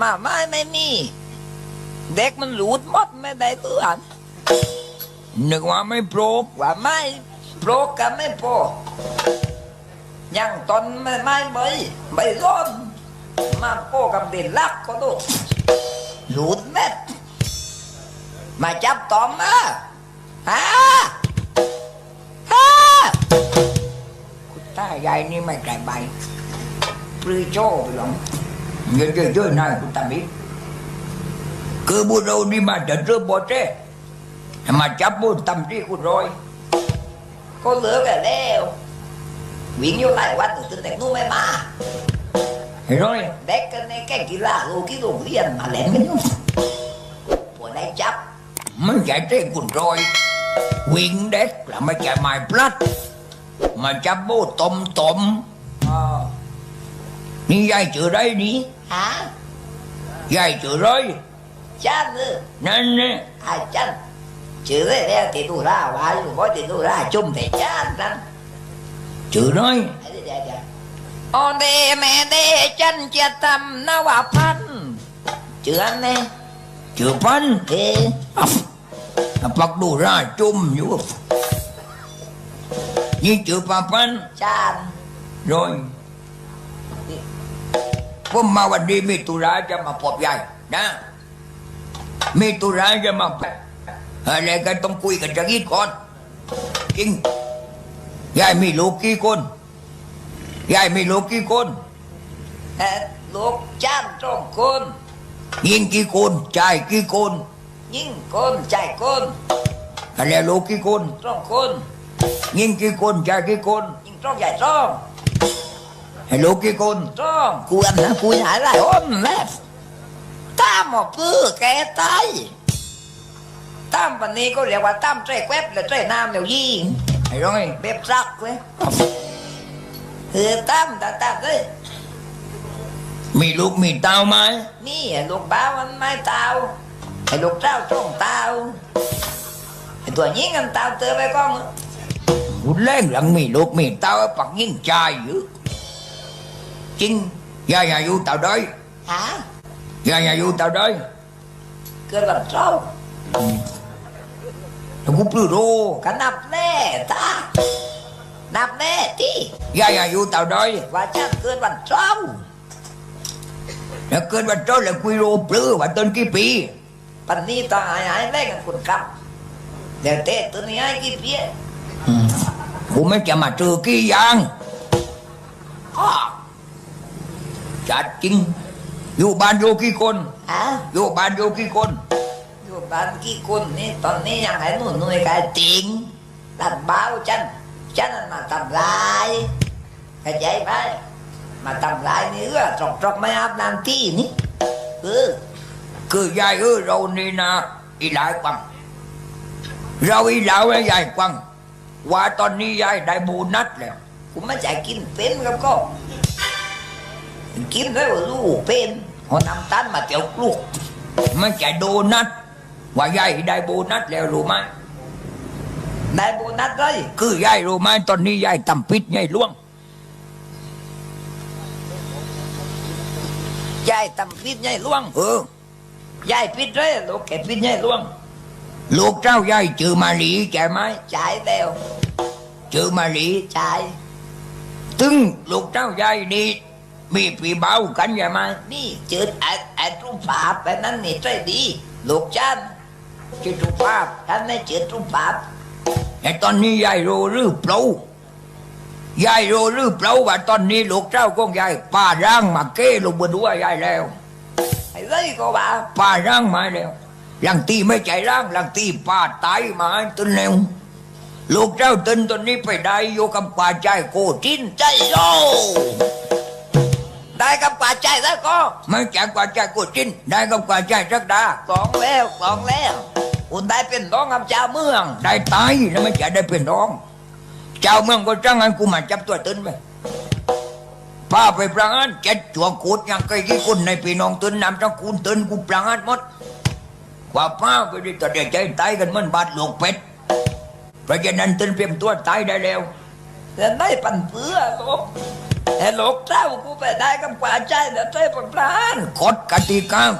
มาไม่ไม่มีเด็กมันหลุดหมดไม่ได้ตัวอันนึกว่าไม่โปรกว่าไม่โปรกันไม่พอยังตอนไม่ไม่ใบใบร้อนมาโปกับเด่นลักก็ดูหลุดเม็ดมาจับตอมมาฮะฮะคุณตายายนี่ไม่ไกลใบปลือโจ้ไปหรอ กเยอะๆเยอะๆนายคุณตามิคือบุเรานี่มาจะเริ่มบทเจ้มาจับบุญตำที่คุณรอยก็เหลือกันแล้ววิ่งอยู่หลายวันจนเด็กนู้นไม่มาเห็นไหมเด็กกันในแก่กีฬาลูกที่โรงเรียนมาเล่นกันอยู่ปวดได้จับไม่ใช่เจ้คุณรอย วิ่งเด็กแล้วไม่ใช่ไม้พลัดมาจับบูตมตมอ๋อๆนี่ยายเจอไรนี่ฮะยายเจอไรจันเลยนั่นเนี่ยอาจันชื่อได้แล้วติดูร่าวาอยู่บ่ติดูร่าจุ่มแต่จัน นั่นเจอไรไอ้เดี๋ยวเดี๋ยวอ๋อเดแม่เดจันจะทำนวพันธ์เจือนเนี่ยเจอพันเอ๊ะอะอะปักดูราจุ่มอยู่นี่เจอปาพันจัน rồi ผมมาวันนี้มีตุระจะมาพบยายนะ มีตุระจะมาพบอะไรกันต้องคุยกันจะกิดก่อนจริงยายมีลูกกี่คนยายมีลูกกี่คนเอ่อลูกจันตรงคนยิงกี่คนชายกี่คนยิงคนใจคนอะไรลูกกี่คนตรงคนยิงกี่คนชายกี่คนยิงตรงใหญ่ตรง ให้ลูกกี่คนตรงกูอันนะกูหายหลายคนแล้วตามหมอปื้อแกตายตามวันนี้ก็เรียกว่าตามใจแควบและใจน้ำเดี๋ยวยิงไอ้ร้อยเบบรักเลยเออตามตามตามเลยมีลูกมีเต้าไหมนี่ไอ้ลูกบ้าวมันไม่เตาไอ้ลูกเจ้าจ้องเตาไอ้ตัวยิงกันเตาเตอไปก้องรุนแรงหลังมีลูกมีเต้าปักยิ่งชายอยู่จริงยายอายุ เท่าใดฮะยายอายุเท่าใดเกิดวันเช้าแต่กูปลื้อโรก็นับแน่ตานับแน่ที่ยายอายุเท่าใดว่าจะเกิดวันเช้าแล้วเกิดวันเจ้าแล้วคุยโรปลื้อว่าต้นกี่ปีปันนี้ตาหายหายแรกกันคุณครับเดี๋ยวเต้ตัวนี้ให้กี่เพี้ยกูไม่จะมาเจอกี่อย่างอ้อจัดจริง อยู่บ้านอยู่กี่คนฮะอยู่บ้านอยู่กี่คน อยู่บ้านกี่คนนี่ตอนนี้ยังให้หนุ่นหนุ่ยกายติงตัดเบาจันจันมันมาทำลายเข้าใจไหมมาทำลายนี่เออจอกจอกไม่อาบน้ำที่นี่เออคือยายเออเรานี่นะอีหลายกวังเราอีหลาวและยายกวังว่าตอนนี้ยายได้โบนัสแล้วกูไม่ใจกินเป็นแล้วก็ กินแล้วลูกเป็นเอาน้ำตาลมาเตียวลูกไม่ใช่โดนัทว่ายายได้โบนัสแล้วรู้ไหมได้โบนัสเลยคือยายรู้ไหมตอนนี้ยายทำพิษยายล่วงยายทำพิษใหญ่หลวงเออยายพิษเลยลูกแกพิษใหญ่หลวง ลูกเจ้ายายชื่อมาลีใช่ไหมจ่ายแล้วชื่อมาลีจ่ายถึงลูกเจ้ายายนี่ มีปีเบากันใช่ไหมนี่จืดไอ้ไอ้รูปภาพแบบนั้นนี่ใจดีลูกจันจืดรูปภาพท่านไม่จืดรูปภาพแต่ตอนนี้ยายรู้หรือเปล่ายายรู้หรือเปล่าว่าตอนนี้ลูกเจ้าของยายป้าร่างมาเก้ลงบนหัวยายแล้วไอ้เลยก็ว่าป้าร่างมาแล้วหลังตีไม่ใจร่างหลังตีป้าตายมาตึนแล้วลูกเจ้าตึนตอนนี้ไปได้อยู่กับป่าใจโกจินใจโย ได้กับป่าใจแล้วก็ไม่ใช่ป่าใจโกจินได้กับป่าใจสักดาสองแล้วสองแล้วคุณได้เป็นน้องกับเจ้าเมือง ได้ตายแล้วไม่ใช่ได้เป็นน้อง เจ้าเมืองก็จ้างให้กูมาจับตัวตึนไปป้าไปประหารเจ็ดตัวกูดยังเคยกี่คนในพี่น้องตึนนำจังคูณตึนกูประหารหมดกว่าป้าก็ได้ตัดใจตายกันเหมือนบาดหลวงเป็ดเพราะฉะนั้นตึนเตรียมตัวตายได้แล้วแล้วได้ปันเปื้อลูก એ લોકતા ઉકુ પેદાય કે પાચાય દતોય પણ પ્રાણ કોટ કટી કામ